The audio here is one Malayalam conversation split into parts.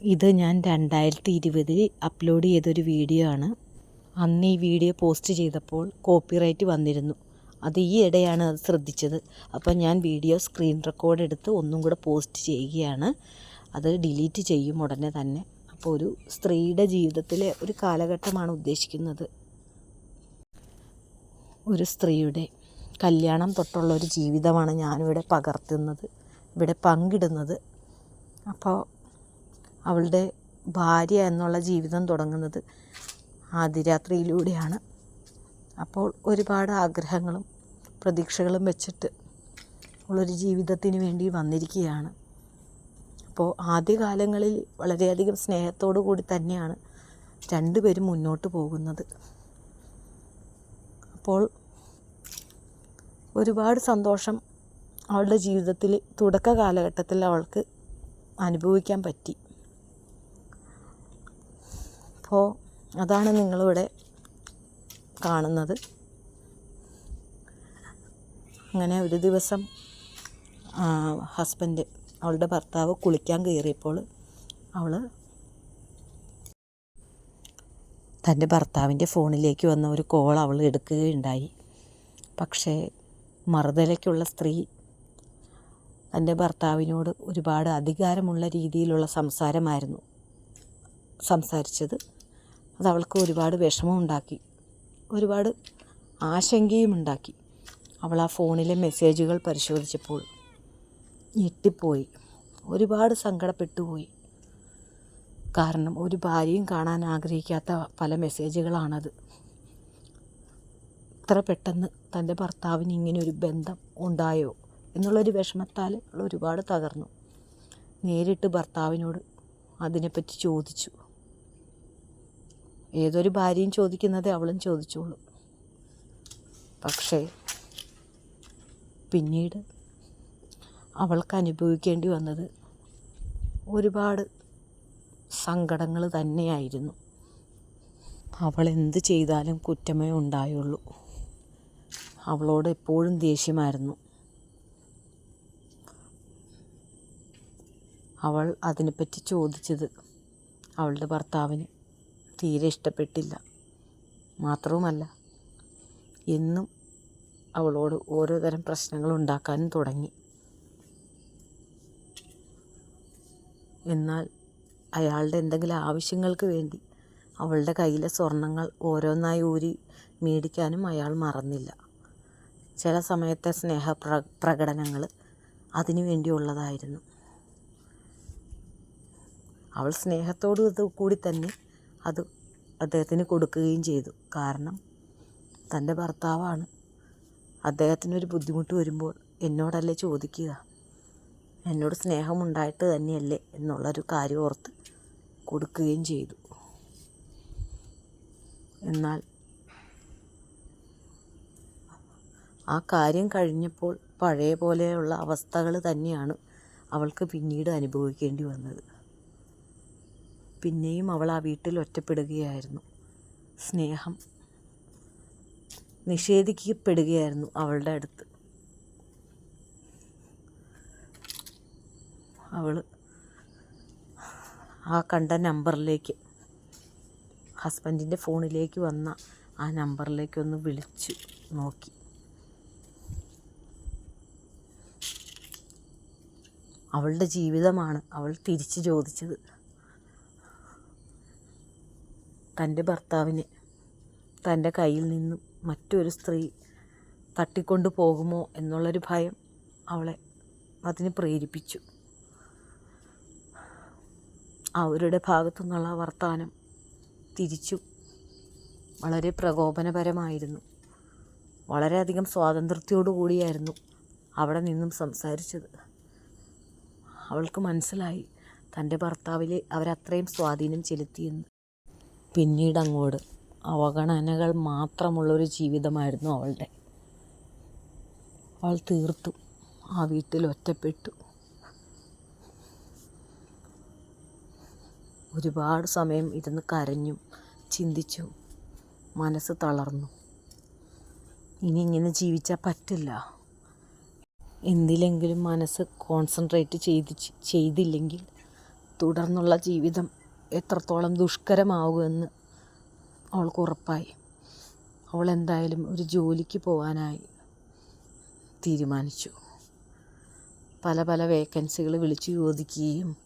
ഇത് ഞാൻ രണ്ടായിരത്തി ഇരുപതിൽ അപ്ലോഡ് ചെയ്തൊരു വീഡിയോ ആണ്. അന്ന് ഈ വീഡിയോ പോസ്റ്റ് ചെയ്തപ്പോൾ കോപ്പിറൈറ്റ് വന്നിരുന്നു. അത് ഈ ഇടയാണ് അത് ശ്രദ്ധിച്ചത്. അപ്പോൾ ഞാൻ വീഡിയോ സ്ക്രീൻ റെക്കോർഡ് എടുത്ത് ഒന്നും കൂടെ പോസ്റ്റ് ചെയ്യുകയാണ്. അത് ഡിലീറ്റ് ചെയ്യും ഉടനെ തന്നെ. അപ്പോൾ ഒരു സ്ത്രീയുടെ ജീവിതത്തിലെ ഒരു കാലഘട്ടമാണ് ഉദ്ദേശിക്കുന്നത്. ഒരു സ്ത്രീയുടെ കല്യാണം തൊട്ടുള്ള ഒരു ജീവിതമാണ് ഞാനിവിടെ പകർത്തുന്നത്. ഇവിടെ പങ്കിടുന്നത്. അപ്പോൾ അവളുടെ ഭാര്യ എന്നുള്ള ജീവിതം തുടങ്ങുന്നത് ആദ്യരാത്രിയിലൂടെയാണ് അപ്പോൾ ഒരുപാട് ആഗ്രഹങ്ങളും പ്രതീക്ഷകളും വെച്ചിട്ട് ഉള്ളൊരു ജീവിതത്തിന് വേണ്ടി വന്നിരിക്കുകയാണ്. അപ്പോൾ ആദ്യകാലങ്ങളിൽ വളരെയധികം സ്നേഹത്തോടു കൂടി തന്നെയാണ് രണ്ടുപേരും മുന്നോട്ട് പോകുന്നത്. അപ്പോൾ ഒരുപാട് സന്തോഷം അവളുടെ ജീവിതത്തിൽ തുടക്ക കാലഘട്ടത്തിൽ അവൾക്ക് അനുഭവിക്കാൻ പറ്റി. അപ്പോൾ അതാണ് നിങ്ങളിവിടെ കാണുന്നത്. അങ്ങനെ ഒരു ദിവസം ഹസ്ബൻഡ് അവളുടെ ഭർത്താവ് കുളിക്കാൻ കയറിയപ്പോൾ അവൾ തന്റെ ഭർത്താവിന്റെ ഫോണിലേക്ക് വന്ന ഒരു കോൾ അവൾ എടുക്കുകയുണ്ടായി. പക്ഷേ മറുതലയ്ക്കുള്ള സ്ത്രീ തന്റെ ഭർത്താവിനോട് ഒരുപാട് അധികാരമുള്ള രീതിയിലുള്ള സംസാരമായിരുന്നു സംസാരിച്ചത്. അത് അവൾക്ക് ഒരുപാട് വിഷമമുണ്ടാക്കി. ഒരുപാട് ആശങ്കയും ഉണ്ടാക്കി അവൾ ആ ഫോണിലെ മെസ്സേജുകൾ പരിശോധിച്ചപ്പോൾ ഞെട്ടിപ്പോയി. ഒരുപാട് സങ്കടപ്പെട്ടുപോയി. കാരണം ഒരു ഭാര്യയും കാണാൻ ആഗ്രഹിക്കാത്ത പല മെസ്സേജുകളാണത്. ഇത്ര പെട്ടെന്ന് തന്റെ ഭർത്താവിന് ഇങ്ങനെ ഒരു ബന്ധം ഉണ്ടായോ എന്നുള്ളൊരു വിഷമത്താൽ അവൾ ഒരുപാട് തകർന്നു. നേരിട്ട് ഭർത്താവിനോട് അതിനെപ്പറ്റി ചോദിച്ചു. ഏതൊരു ഭാര്യയും ചോദിക്കുന്നതേ അവളും ചോദിച്ചോളൂ. പക്ഷേ പിന്നീട് അവൾക്ക് അനുഭവിക്കേണ്ടി വന്നത് ഒരുപാട് സങ്കടങ്ങൾ തന്നെയായിരുന്നു. അവൾ എന്ത് ചെയ്താലും കുറ്റമേ ഉണ്ടായുള്ളൂ. അവളോട് എപ്പോഴും ദേഷ്യമായിരുന്നു. അവൾ അതിനെപ്പറ്റി ചോദിച്ചത് അവളുടെ ഭർത്താവിന്. തീരെ ഇഷ്ടപ്പെട്ടില്ല. മാത്രവുമല്ല എന്നും അവളോട് ഓരോ തരം പ്രശ്നങ്ങൾ ഉണ്ടാക്കാനും തുടങ്ങി. എന്നാൽ അയാളുടെ എന്തെങ്കിലും ആവശ്യങ്ങൾക്ക് വേണ്ടി അവളുടെ കയ്യിലെ സ്വർണങ്ങൾ ഓരോന്നായി ഊരി മേടിക്കാനും അയാൾ മറന്നില്ല. ചില സമയത്തെ സ്നേഹ പ്ര പ്രകടനങ്ങൾ അതിനു വേണ്ടിയുള്ളതായിരുന്നു. അവൾ സ്നേഹത്തോടു കൂടി തന്നെ അത് അദ്ദേഹത്തിന് കൊടുക്കുകയും ചെയ്തു. കാരണം തന്റെ ഭർത്താവാണ്. അദ്ദേഹത്തിനൊരു ബുദ്ധിമുട്ട് വരുമ്പോൾ എന്നോടല്ലേ ചോദിക്കുക? എന്നോട് സ്നേഹമുണ്ടായിട്ട് തന്നെയല്ലേ എന്നുള്ളൊരു കാര്യം ഓർത്ത് കൊടുക്കുകയും ചെയ്തു. എന്നാൽ ആ കാര്യം കഴിഞ്ഞപ്പോൾ പഴയ പോലെയുള്ള അവസ്ഥകൾ തന്നെയാണ് അവൾക്ക് പിന്നീട് അനുഭവിക്കേണ്ടി വന്നത്. പിന്നെയും അവൾ ആ വീട്ടിൽ ഒറ്റപ്പെടുകയായിരുന്നു. സ്നേഹം നിഷേധിക്കപ്പെടുകയായിരുന്നു അവളുടെ അടുത്ത്. അവൾ ആ കണ്ട നമ്പറിലേക്ക് ഹസ്ബൻഡിന്റെ ഫോണിലേക്ക് വന്ന ആ നമ്പറിലേക്ക് ഒന്ന് വിളിച്ചു നോക്കി. അവളുടെ ജീവിതമാണ് അവൾ തിരിച്ചു ചോദിച്ചത്. തന്റെ ഭർത്താവിനെ തന്റെ കയ്യിൽ നിന്നും മറ്റൊരു സ്ത്രീ തട്ടിക്കൊണ്ടു പോകുമോ എന്നുള്ളൊരു ഭയം അവളെ അതിന് പ്രേരിപ്പിച്ചു. അവരുടെ ഭാഗത്തു നിന്നുള്ള വർത്തമാനം തിരിച്ചു വളരെ പ്രകോപനപരമായിരുന്നു. വളരെയധികം സ്വാതന്ത്ര്യത്തോടു കൂടിയായിരുന്നു അവിടെ നിന്നും സംസാരിച്ചത്. അവൾക്ക് മനസ്സിലായി തന്റെ ഭർത്താവിൽ അവരത്രയും സ്വാധീനം ചെലുത്തിയെന്ന്. പിന്നീട് അങ്ങോട്ട് അവഗണനകൾ മാത്രമുള്ളൊരു ജീവിതമായിരുന്നു അവളുടെ. അവൾ തീർത്തു. ആ വീട്ടിൽ ഒറ്റപ്പെട്ടു. ഒരുപാട് സമയം ഇരുന്ന് കരഞ്ഞു ചിന്തിച്ചു മനസ്സ് തളർന്നു. ഇനി ഇങ്ങനെ ജീവിച്ചാൽ പറ്റില്ല. എന്തിലെങ്കിലും മനസ്സ് കോൺസെൻട്രേറ്റ് ചെയ്ത് ചെയ്തില്ലെങ്കിൽ തുടർന്നുള്ള ജീവിതം എത്രത്തോളം ദുഷ്കരമാവുമെന്ന് അവൾക്ക് ഉറപ്പായി. അവൾ എന്തായാലും ഒരു ജോലിക്ക് പോകാനായി തീരുമാനിച്ചു. പല പല വേക്കൻസികൾ വിളിച്ചു ചോദിക്കുകയും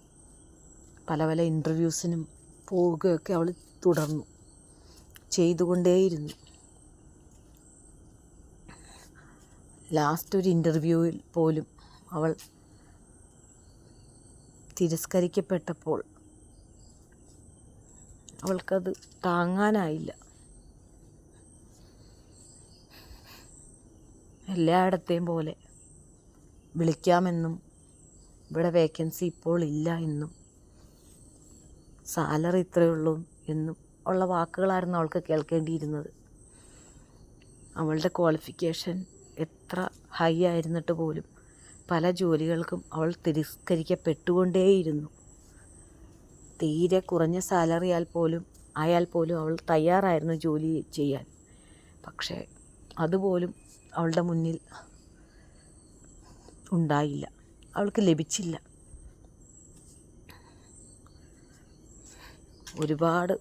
പല പല ഇന്റർവ്യൂസിനും പോവുകയൊക്കെ അവൾ തുടർന്നു. ചെയ്തുകൊണ്ടേയിരുന്നു. ലാസ്റ്റ് ഒരു ഇന്റർവ്യൂവിൽ പോലും അവൾ തിരസ്കരിക്കപ്പെട്ടപ്പോൾ അവൾക്കത് താങ്ങാനായില്ല. എല്ലായിടത്തെയും പോലെ വിളിക്കാമെന്നും ഇവിടെ വേക്കൻസി ഇപ്പോൾ ഇല്ല എന്നും സാലറി ഇത്രയേ ഉള്ളൂ എന്നും ഉള്ള വാക്കുകളായിരുന്നു അവൾക്ക് കേൾക്കേണ്ടിയിരുന്നത്. അവളുടെ ക്വാളിഫിക്കേഷൻ എത്ര ഹൈ ആയിരുന്നിട്ട് പോലും പല ജോലികൾക്കും അവൾ തിരസ്കരിക്കപ്പെട്ടുകൊണ്ടേയിരുന്നു. തീരെ കുറഞ്ഞ സാലറി ആയാൽ പോലും ആയാൽ പോലും അവൾ തയ്യാറായിരുന്നു ജോലി ചെയ്യാൻ. പക്ഷേ അതുപോലും അവളുടെ മുന്നിൽ ഉണ്ടായില്ല. അവൾക്ക് ലഭിച്ചില്ല. ഒരുപാട്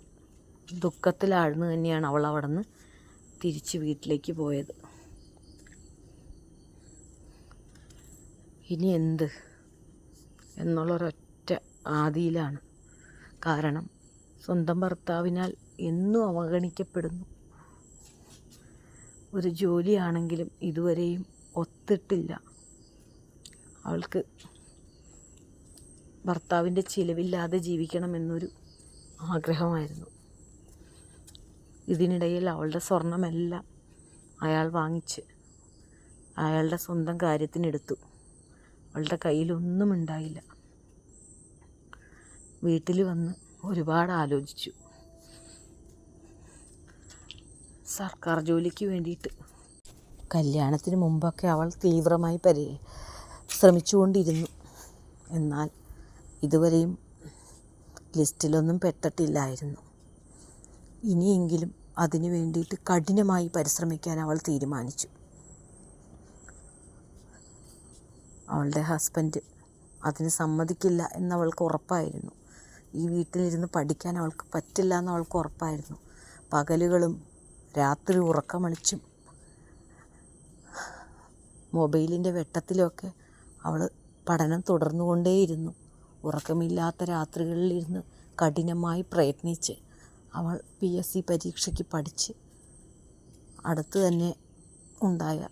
ദുഃഖത്തിലാഴ്ന്നു തന്നെയാണ് അവൾ അവിടെ നിന്ന് തിരിച്ച് വീട്ടിലേക്ക് പോയത്. ഇനി എന്ത്? എന്നുള്ളൊരൊറ്റ ആദിയിലാണ്. കാരണം സ്വന്തം ഭർത്താവിനാൽ എന്നും അവഗണിക്കപ്പെടുന്നു. ഒരു ജോലിയാണെങ്കിലും ഇതുവരെയും ഒത്തിട്ടില്ല. അവൾക്ക് ഭർത്താവിന്റെ ചിലവില്ലാതെ ജീവിക്കണമെന്നൊരു ആഗ്രഹമായിരുന്നു. ഇതിനിടയിൽ അവളുടെ സ്വർണമെല്ലാം അയാൾ വാങ്ങിച്ച് അയാളുടെ സ്വന്തം കാര്യത്തിനെടുത്തു. അവളുടെ കയ്യിലൊന്നും ഉണ്ടായില്ല. വീട്ടിൽ വന്ന് ഒരുപാട് ആലോചിച്ചു. സർക്കാർ ജോലിക്ക് വേണ്ടിയിട്ട്. കല്യാണത്തിന് മുമ്പൊക്കെ അവൾ തീവ്രമായി പരി ശ്രമിച്ചുകൊണ്ടിരുന്നു. എന്നാൽ ഇതുവരെയും ലിസ്റ്റിലൊന്നും പെട്ടിട്ടില്ലായിരുന്നു. ഇനിയെങ്കിലും അതിനു വേണ്ടിയിട്ട് കഠിനമായി പരിശ്രമിക്കാൻ അവൾ തീരുമാനിച്ചു. അവളുടെ ഹസ്ബൻഡ് അതിന് സമ്മതിക്കില്ല എന്നവൾക്ക് ഉറപ്പായിരുന്നു. ഈ വീട്ടിലിരുന്ന് പഠിക്കാൻ അവൾക്ക് പറ്റില്ല എന്ന് അവൾക്ക് ഉറപ്പായിരുന്നു. പകലുകളും രാത്രി ഉറക്കമളിച്ചും മൊബൈലിന്റെ വെട്ടത്തിലൊക്കെ അവൾ പഠനം തുടർന്നുകൊണ്ടേയിരുന്നു. ഉറക്കമില്ലാത്ത രാത്രികളിലിരുന്ന് കഠിനമായി പ്രയത്നിച്ച് അവൾ പി എസ് സി പരീക്ഷയ്ക്ക് പഠിച്ച് അടുത്ത് തന്നെ ഉണ്ടായ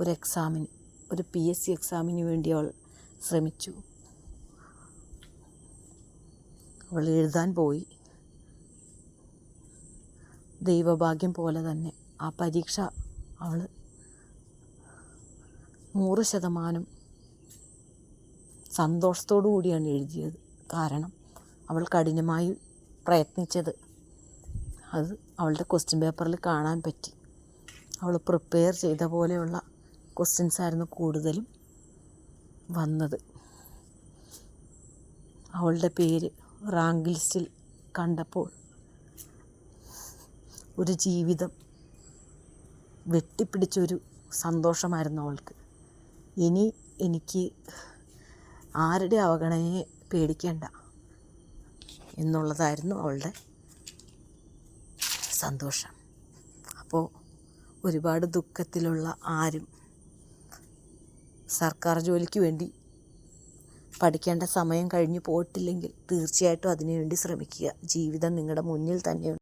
ഒരു എക്സാമിന് ഒരു പി എസ് സി എക്സാമിന് വേണ്ടി അവൾ ശ്രമിച്ചു. അവൾ എഴുതാൻ പോയി. ദൈവഭാഗ്യം പോലെ തന്നെ ആ പരീക്ഷ അവൾ നൂറ് ശതമാനം സന്തോഷത്തോടു കൂടിയാണ് എഴുതിയത്. കാരണം അവൾ കഠിനമായി പ്രയത്നിച്ചത്. അത് അവളുടെ ക്വസ്റ്റ്യൻ പേപ്പറിൽ കാണാൻ പറ്റി. അവൾ പ്രിപ്പയർ ചെയ്ത പോലെയുള്ള ക്വസ്റ്റ്യൻസ് ആയിരുന്നു കൂടുതലും വന്നത്. അവളുടെ പേര് റാങ്ക് ലിസ്റ്റിൽ കണ്ടപ്പോൾ ഒരു ജീവിതം വെട്ടിപ്പിടിച്ചൊരു സന്തോഷമായിരുന്നു അവൾക്ക്. ഇനി എനിക്ക് ആരുടെ അവഗണനയെ പേടിക്കേണ്ട എന്നുള്ളതായിരുന്നു അവളുടെ സന്തോഷം. അപ്പോൾ ഒരുപാട് ദുഃഖത്തിലുള്ള ആരും സർക്കാർ ജോലിക്ക് വേണ്ടി പഠിക്കേണ്ട സമയം കഴിഞ്ഞു പോയിട്ടില്ലെങ്കിൽ തീർച്ചയായിട്ടും അതിനുവേണ്ടി ശ്രമിക്കുക. ജീവിതം നിങ്ങളുടെ മുന്നിൽ തന്നെ